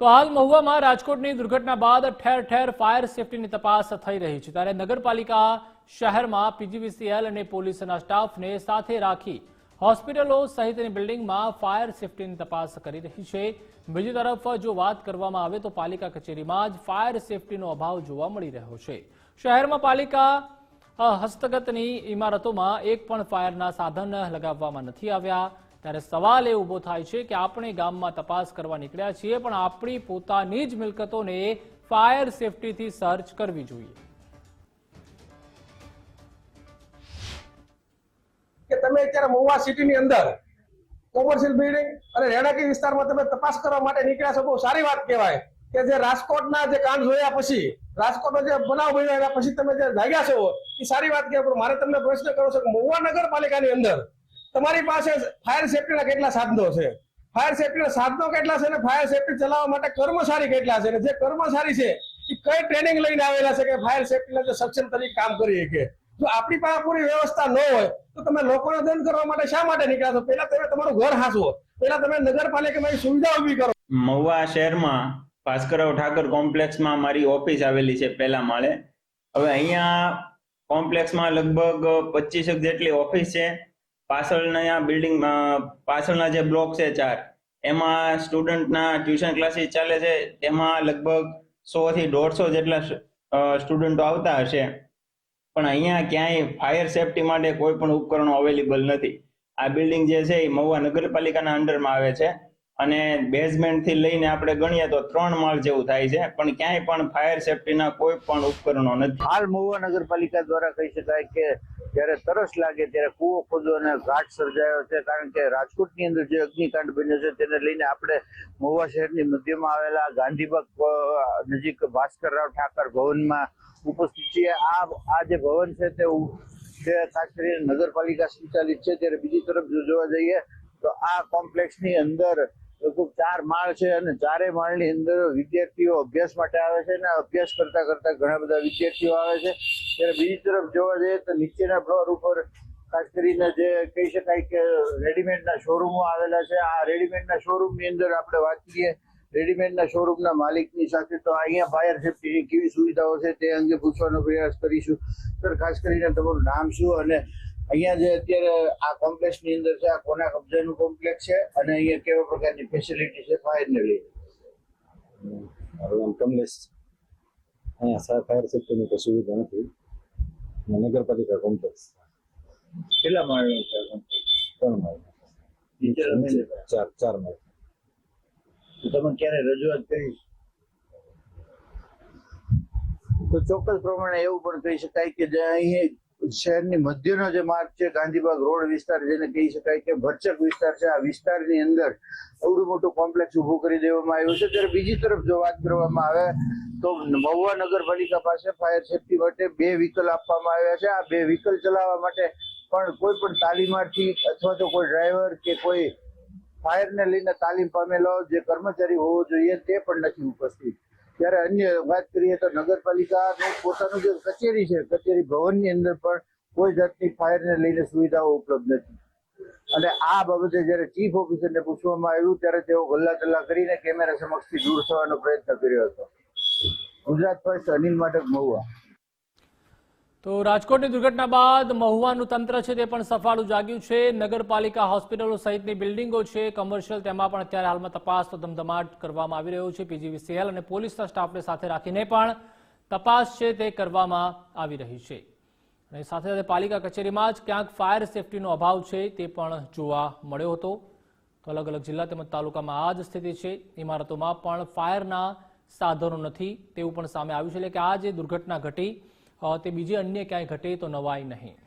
તો હાલ મહુવામાં રાજકોટની દુર્ઘટના બાદ ઠેર ઠેર ફાયર સેફટીની તપાસ થઈ રહી છે. ત્યારે નગરપાલિકા શહેરમાં પીજીવીસીએલ અને પોલીસના સ્ટાફને સાથે રાખી હોસ્પિટલો સહિતની બિલ્ડિંગમાં ફાયર સેફટીની તપાસ કરી રહી છે. બીજી તરફ જો વાત કરવામાં આવે તો પાલિકા કચેરીમાં જ ફાયર સેફટીનો અભાવ જોવા મળી રહ્યો છે. શહેરમાં પાલિકા હસ્તગતની ઇમારતોમાં એક પણ ફાયરના સાધન લગાવવામાં નથી આવ્યા. ત્યારે સવાલ એ ઊભો થાય છે કે આપણે ગામમાં તપાસ કરવા નીકળ્યા છીએ, પણ આપણી પોતાની જ મિલકતોને ફાયર સેફટીથી સર્ચ કરવી જોઈએ. કે તમે અત્યારે મહુવા સિટીની અંદર કોમર્શિયલ બિલ્ડિંગ અને રેણાકી વિસ્તારમાં તમે તપાસ કરવા માટે નીકળ્યા છો, બહુ સારી વાત કહેવાય. કે જે રાજકોટના જે કાંડ જોયા પછી, રાજકોટનો જે બનાવ બન્યો એના પછી તમે જે જાગ્યા છો, એ સારી વાત કહેવાય, પણ મારે તમને પ્રશ્ન કરો છો કે મહુવા નગરપાલિકાની અંદર તમારી પાસે ફાયર સેફટીના કેટલા સાધનો છે? ફાયર સેફટીના સાધનો કેટલા છે અને ફાયર સેફટી ચલાવવા માટે કર્મચારી કેટલા છે? અને જે કર્મચારી છે એ કઈ ટ્રેનિંગ લઈને આવેલા છે કે ફાયર સેફટીના જે સક્ષમ તરીકે કામ કરી શકે? જો આપણી પાસે પૂરી વ્યવસ્થા ન હોય, તો તમે લોકોને દંડ કરવા માટે શા માટે નીકળ્યા છો? પહેલા તમે તમારું ઘર હાંસવો. પહેલા તમે નગરપાલિકામાં સુવિધા ઊભી કરો. મહુવા શહેરમાં ભાસ્કરરાવ ઠાકર કોમ્પ્લેક્સમાં મારી ઓફિસ આવેલી છે પહેલા માળે. હવે અહીંયા કોમ્પ્લેક્સમાં લગભગ પચીસેક જેટલી ઓફિસ છે. પાછળના બિલ્ડિંગ પાછળના જે બ્લોક છે ચાર, એમાં સ્ટુડન્ટના ટ્યુશન ક્લાસીસ ચાલે છે. એમાં લગભગ સો થી દોઢસો જેટલા સ્ટુડન્ટો આવતા હશે. પણ અહીંયા ક્યાંય ફાયર સેફટી માટે કોઈ પણ ઉપકરણો અવેલેબલ નથી. આ બિલ્ડિંગ જે છે એ મહુવા નગરપાલિકાના અંડરમાં આવે છે. અને બેઝમેન્ટથી લઈને આપણે ગણીએ તો ત્રણ માળ જેવું થાય છે, પણ ક્યાંય પણ ફાયર સેફટીના કોઈ પણ ઉપકરણો નથી. હાલ મહુવા નગરપાલિકા દ્વારા કહી શકાય કે જ્યારે તરસ લાગે ત્યારે કૂવો અને ઘાટ સર્જાયો છે, કારણ કે રાજકોટની અંદર જે અગ્નિકાંડ બન્યો છે, તેને લઈને આપણે મહુવા શહેરની મધ્યમાં આવેલા ગાંધીબાગ નજીક નજીક ભાસ્કરરાવ ઠાકર ભવનમાં ઉપસ્થિત છીએ. આ આ જે ભવન છે તે ખાસ કરીને નગરપાલિકા સંચાલિત છે, ત્યારે બીજી તરફ જો જોવા જઈએ તો આ કોમ્પ્લેક્ષની અંદર ચાર માળ છે અને ચારે માળની અંદર વિદ્યાર્થીઓ અભ્યાસ માટે આવે છે અને અભ્યાસ કરતા કરતા ઘણા બધા વિદ્યાર્થીઓ આવે છે. ત્યારે બીજી તરફ જોવા જઈએ તો નીચેના ફ્લોર ઉપર ખાસ કરીને જે કહી શકાય કે રેડીમેડના શોરૂમો આવેલા છે. આ રેડીમેડના શોરૂમની અંદર આપણે વાત કરીએ રેડીમેડના શોરૂમના માલિકની સાથે તો અહીંયા ફાયર સેફ્ટીની કેવી સુવિધાઓ છે તે અંગે પૂછવાનો પ્રયાસ કરીશું. સર ખાસ કરીને તમારું નામ શું અને અહીંયા જે અત્યારે આ કોમ્પ્લેક્સની અંદર છે આ કોના કબજાનું કોમ્પ્લેક્સ છે અને અહીંયા કેવા પ્રકારની ફેસિલિટી છે ફાયરને લઈને મારું નામ કમલેશ અહીંયા ફાયર સેફ્ટીની કોઈ સુવિધા નથી. નગરપાલિકા કોમ્પ્લેક્સ કેટલા માળનું છે ત્રણ માળ. ચાર ચાર માળ. તમે ક્યારે રજૂઆત કરી? તો ચોક્કસ પ્રમાણે એવું પણ કહી શકાય કે જે અહીં શહેરની મધ્યનો જે માર્ગ છે, ગાંધીબાગ રોડ વિસ્તાર જેને કહી શકાય કે ભરચક વિસ્તાર છે, આ વિસ્તારની અંદર અવડું મોટું કોમ્પ્લેક્સ ઊભું કરી દેવામાં આવ્યું છે. ત્યારે બીજી તરફ જો વાત કરવામાં આવે તો મહુવા નગરપાલિકા પાસે ફાયર સેફટી માટે બે વ્હીકલ આપવામાં આવ્યા છે. આ બે વ્હીકલ ચલાવવા માટે પણ કોઈ પણ તાલીમાર્થી અથવા તો કોઈ ડ્રાઈવર કે કોઈ ફાયરને લઈને તાલીમ પામેલો જે કર્મચારી હોવો જોઈએ તે પણ નથી ઉપસ્થિત. ત્યારે અન્ય વાત કરીએ તો નગરપાલિકાનું પોતાનું જે કચેરી છે, કચેરી ભવનની અંદર પણ કોઈ જાતની ફાયરને લઈને સુવિધાઓ ઉપલબ્ધ નથી. અને આ બાબતે જ્યારે ચીફ ઓફિસરને પૂછવામાં આવ્યું, ત્યારે તેઓ ગલ્લા ટલ્લા કરીને કેમેરા સમક્ષથી દૂર થવાનો પ્રયત્ન કર્યો હતો. ગુજરાત ફર્સ્ટ અનિલ માટે મહુવા. તો રાજકોટની દુર્ઘટના બાદ મહુવાનું તંત્ર છે તે પણ સફાળું જાગ્યું છે. નગરપાલિકા હોસ્પિટલો સહિતની બિલ્ડિંગો છે કમર્શિયલ તેમાં પણ અત્યારે હાલમાં તપાસ તો ધમધમાટ કરવામાં આવી રહ્યો છે. પીજીવીસીએલ અને પોલીસના સ્ટાફને સાથે રાખીને પણ તપાસ છે તે કરવામાં આવી રહી છે. અને સાથે સાથે પાલિકા કચેરીમાં જ ક્યાંક ફાયર સેફટીનો અભાવ છે તે પણ જોવા મળ્યો હતો. તો અલગ અલગ જિલ્લા તેમજ તાલુકામાં આ જ સ્થિતિ છે. ઇમારતોમાં પણ ફાયરના સાધનો નથી તેવું પણ સામે આવ્યું છે. એટલે કે આ જે દુર્ઘટના ઘટી તે બીજી અન્ય ક્યાંય ઘટે તો નવાય નહીં.